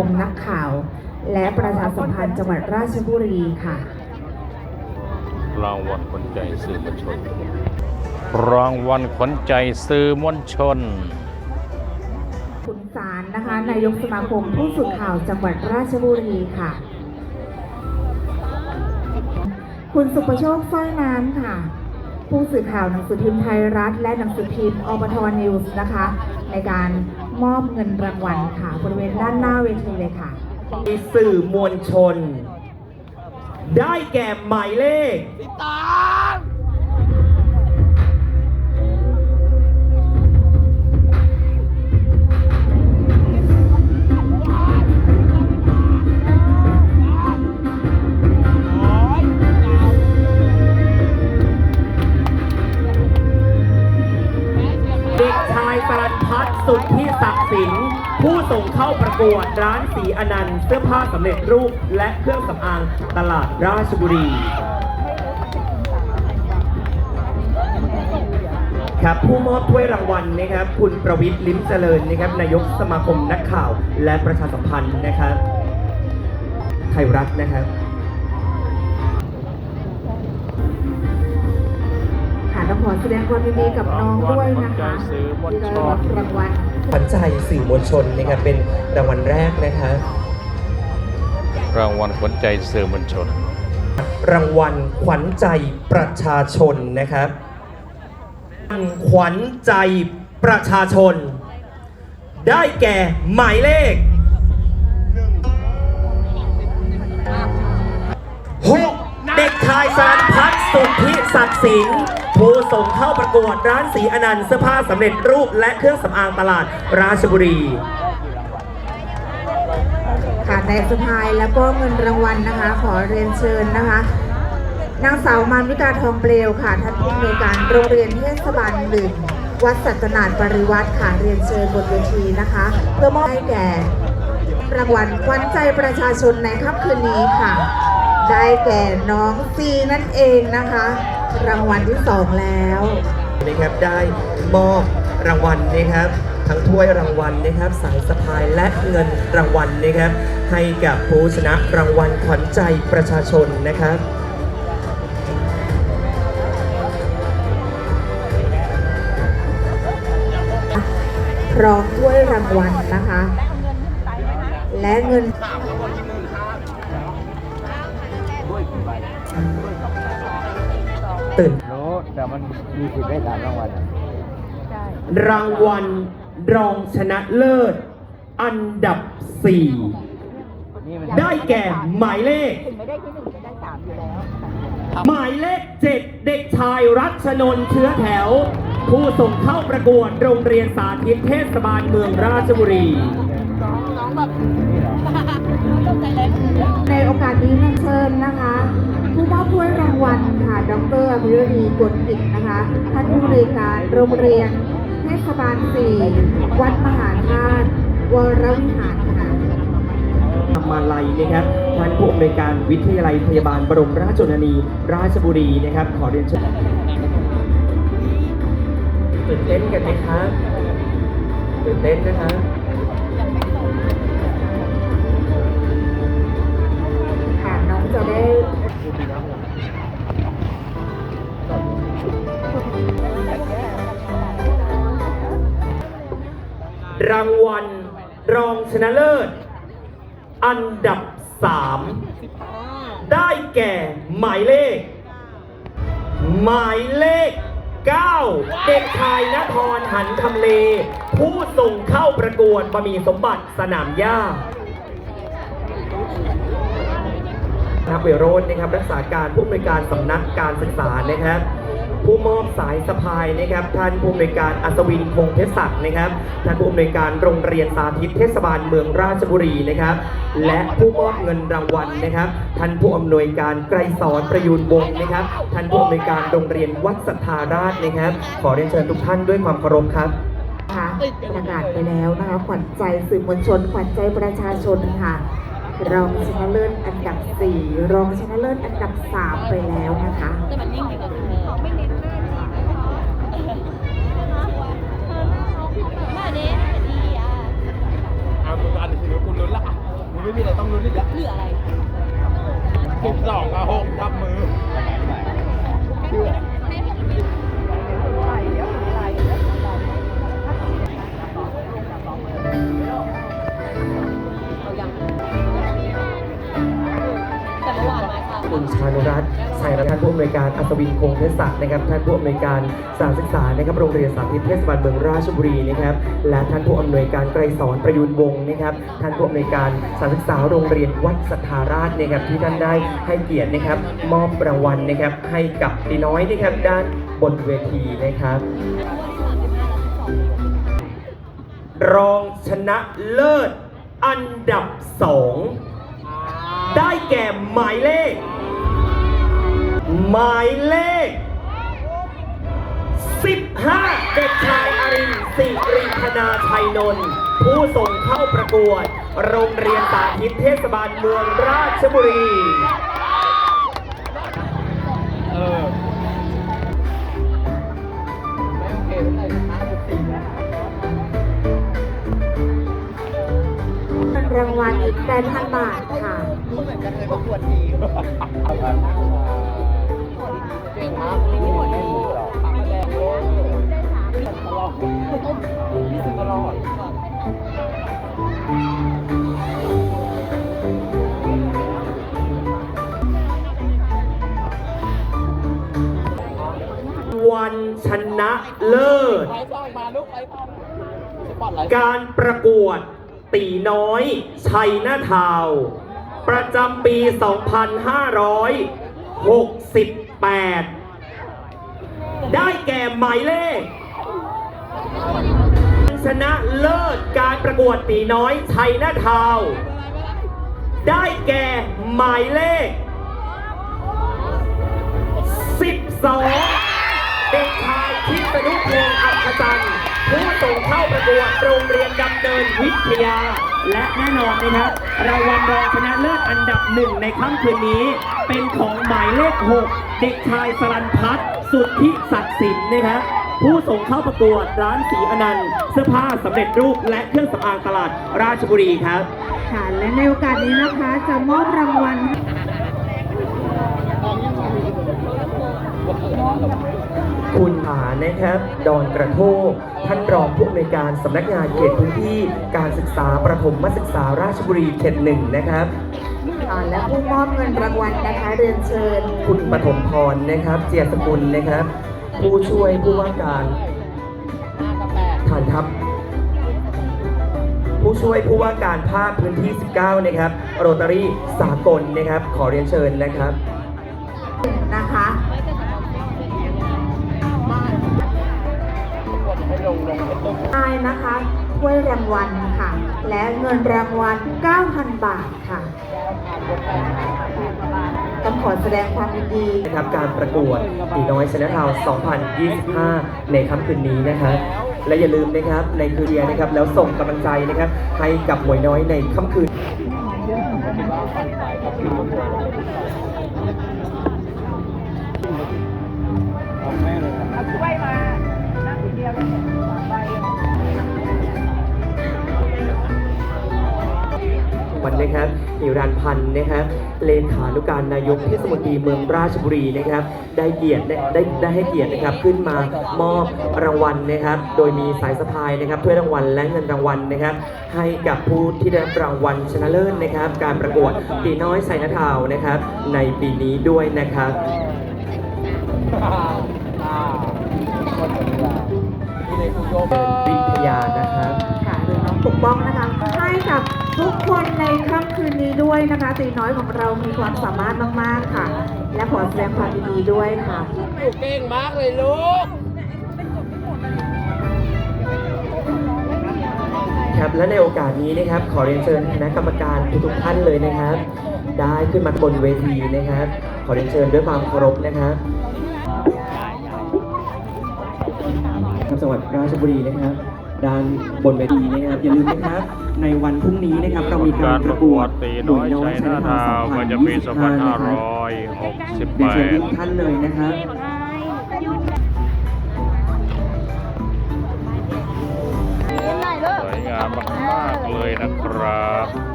คมนักข่าวและประชาสัมพันธ์จังหวัดราชบุรีค่ะ รางวัลขวัญใจสื่อมวลชน รางวัลขวัญใจสื่อมวลชน คุณสารนะคะนายกสมาคมผู้สื่อข่าวจังหวัดราชบุรีค่ะ คุณสุประโชคสร้อยน้ำค่ะ ผู้สื่อข่าวหนังสือพิมพ์ไทยรัฐ และหนังสือพิมพ์อบทนิวส์นะคะ ในการ มอบเงินรางวัลค่ะ บริเวณด้านหน้าเวทีเลยค่ะสื่อมวลชน ได้แก่หมายเลขเพัฒสุทธิศักดิ์สินผู้ส่งเข้าประกวดร้านสีอนันต์เสื้อผ้าสำเร็จรูปและเครื่องสำอางตลาดราชบุรี ครับผู้มอบถ้วยรางวัลนะครับ คุณประวิทย์ลิ้มเจริญนะครับนายกสมาคมนักข่าวและประชาสัมพันธ์นะครับไทยรัฐนะครับ ต้องขอแสดงความยินดีกับน้องด้วยนะคะที่ได้รับรางวัลขวัญใจสื่อมวลชนนะครับเป็นรางวัลแรกนะครับรางวัลขวัญใจสื่อมวลชน รางวัลขวัญใจประชาชนนะครับขวัญใจประชาชน ได้แก่หมายเลขหกเด็กชายสารพัฒน์สุทธิศักดิ์สิงห์ ผู้ส่งเข้าประกวดร้านสีอนันต์เสื้อผ้าสำเร็จรูปและเครื่องสำอางตลาดราชบุรี ค่ะในสุดท้ายแล้วก็เงินรางวัลนะคะ ขอเรียนเชิญนะคะ นางสาวมารวิกาทองเปลวค่ะท่านผู้อำนวยการโรงเรียนเทศบาลหนึ่งวัดสัตนานปริวัติค่ะเรียนเชิญบนเวทีนะคะ เพื่อมอบให้แก่รางวัลขวัญใจประชาชนในค่ำคืนนี้ค่ะ ได้แก่น้องซีนั่นเองนะคะ รางวัลที่สองแล้วนะครับได้มอบรางวัลนะครับ ทั้งถ้วยรางวัลนะครับ สายสะพายและเงินรางวัลนะครับ ให้กับผู้ชนะรางวัลขวัญใจประชาชนนะครับพร้อมถ้วยรางวัลนะคะ และเงิน ตื่นรู้แต่มันมีสิทธิ์ได้สามรางวัลอะรางวัลรองชนะเลิศ อันดับ4นี่มันได้แก่หมายเลขหมายเลข7เด็กชายรัชนนท์เชื้อแถว ผู้ส่งเข้าประกวดโรงเรียนสาธิตเทศบาลเมืองราชบุรีในโอกาสนี้นำเชิญนะคะ ผู้มอบถ้วยรางวัลค่ะ ดรอภิรดีกลกิจนะคะ ท่านผู้บริการโรงเรียนเทศบาลสี่วัดมหาธาตุวรวิหารค่ะธรรมาลัยนะครับท่านผู้อำนวยการวิทยาลัยพยาบาลบรมราชชนนี ราชบุรีนะครับ ขอเรียนเชิญตื่นเต้นกันไหมคะตื่นเต้นนะคะ รางวัล รองชนะเลิศ อันดับ 3 ได้แก่หมายเลข หมายเลข 9 เด็กชายนครหันคำเล ผู้ส่งเข้าประกวดบะหมี่สมบัติสนามหญ้านักเวโรจน์นะครับรักษาการผู้อำนวยการสำนักการศึกษานะครับ ผู้มอบสายสะพายนะครับ ท่านผู้อำนวยการอัศวินคงเพชรศักดิ์นะครับ ท่านผู้อำนวยการโรงเรียนสาธิตเทศบาลเมืองราชบุรีนะครับ และผู้มอบเงินรางวัลนะครับ ท่านผู้อำนวยการไกรสอนประยูนวงศ์นะครับ ท่านผู้อำนวยการโรงเรียนวัดสัทธาราชนะครับ ขอเรียนเชิญทุกท่านด้วยความเคารพครับค่ะประกาศไปแล้วนะคะขวัญใจสื่อมวลชน ขวัญใจประชาชนค่ะรองชนะเลิศอันดับ 4 รองชนะเลิศอันดับ 3 ไปแล้วนะคะ แต่มันนิ่งอยู่ไม่เน้นหน้าจริงเธอหน้าน้องผิดมาเน้นดีอะ เอาตัวอันนี้คุณลุ้นละ ดูดิเหลืออะไรสิบสองกับหกทับมือ คุณชานุรัตน์ชัยรัตน์ท่านผู้อำนวยการอัศวินคงเทศศักดิ์นะครับท่านผู้อำนวยการสานศึกษานะครับโรงเรียนสาธิตเทศบาลเมืองราชบุรีนะครับและท่านผู้อำนวยการไกรสอนประยุนวงศ์นะครับท่านผู้อำนวยการสานศึกษาโรงเรียนวัดสัทธาราชนะครับที่ท่านได้ให้เกียรตินะครับ มอบรางวัลนะครับให้กับตีน้อยนะครับด้านบนเวทีนะครับ รองชนะเลิศอันดับสองได้แก่หมายเลข หมายเลข 15 เด็กชายอรินสิริธนาชัยนนท์ผู้ส่งเข้าประกวด โรงเรียนสาธิตเทศบาลเมืองราชบุรี เออราสิบสี่แล้วเงินรางวัลอีก8,000 บาทค่ะ เหมือนกันเลยประกวดดี เก่งมากนี่หมดดีปากแดงเลยตลอดตลอดวันชนะเลิศ ไปพ่อมาลูกไปพ่อสปอตไลท์การประกวดตีน้อยชัยนาทาว ประจำปี 2560 8 ได้แก่หมายเลข ชนะเลิศการประกวดตีน้อยชัยนาทาว์ได้แก่หมายเลข 12 เด็กชายทิพนุพงศ์อัศจันทร์ผู้ส่งเข้าประกวด เดินวิทยา และแน่นอนนะครับรางวัลรองชนะเลิศอันดับหนึ่งในค่ำคืนนี้ เป็นของหมายเลข 6 เด็กชายสรันพัฒน์สุทธิศักดิ์สินนะครับผู้ส่งเข้าประกวดร้านสีอนันต์เสื้อผ้าสำเร็จรูปและเครื่องสำอางตลาดราชบุรีครับค่ะและในโอกาสนี้นะคะจะมอบรางวัล คุณผานะครับ ดอนกระโทกท่านรองผู้อำนวยการสำนักงานเขตพื้นที่การศึกษาประถมศึกษาราชบุรีเขตหนึ่งนะครับค่ะและผู้มอบเงินรางวัลนะคะเรียนเชิญ คุณปฐมพรนะครับ เจียสกุลนะครับ ผู้ช่วยผู้ว่าการห้ากับแปดฐานทัพผู้ช่วยผู้ว่าการภาคพื้นที่ 19 นะครับ โรตารี่สากลนะครับ ขอเรียนเชิญนะครับ นะคะ ได้นะคะถ้วยรางวัลค่ะ และเงินรางวัล 9,000 บาทค่ะ ต้องขอแสดงความยินดีนะครับการประกวดตีน้อยชนะทาว2025 ในค่ำคืนนี้นะครับและอย่าลืมนะครับในคืนเดียนะครับ แล้วส่งกำลังใจนะครับ ให้กับหมวยน้อยในค่ำคืนวั นนะครับหิรันพันธ์นะครับเลขานุการนายกเทศมนตรีเมืองราชบุรีนะครับ ได้เกียรติได้ได้ได้ให้เกียรตินะครับขึ้นมามอบรางวัลนะครับ โดยมีสายสะพายนะครับถ้วยรางวัลและเงินรางวัลนะครับ ให้กับผู้ที่ได้รับรางวัลชนะเลิศนะครับ การประกวดตีน้อยไซนทาวน์นะครับ ในปีนี้ด้วยนะครับวิทยานะครับค่ะหรือน้อง ปกป้องนะคะ ให้กับทุกคนในค่ำคืนนี้ด้วยนะคะตีน้อยของเรามีความสามารถมากๆค่ะ และขอแสดงความยินดีด้วยค่ะอยู่เก่งมากเลยลูกครับและในโอกาสนี้นะครับ ขอเรียนเชิญคณะกรรมการทุกๆท่านเลยนะครับ ได้ขึ้นมาบนเวทีนะครับ ขอเรียนเชิญด้วยความเคารพนะครับครับจังหวัดราชบุรีนะครับ ด้านบนเวทีนะครับอย่าลืมนะครับ ในวันพรุ่งนี้นะครับเรามีกาการรปประระกกววดดตีน้อยชัยนาทาวน์ประจำปี2025นะครับเรียนเชิญทุก2568ท่านเลยนะครับสวยงามมากๆเลยนะครับ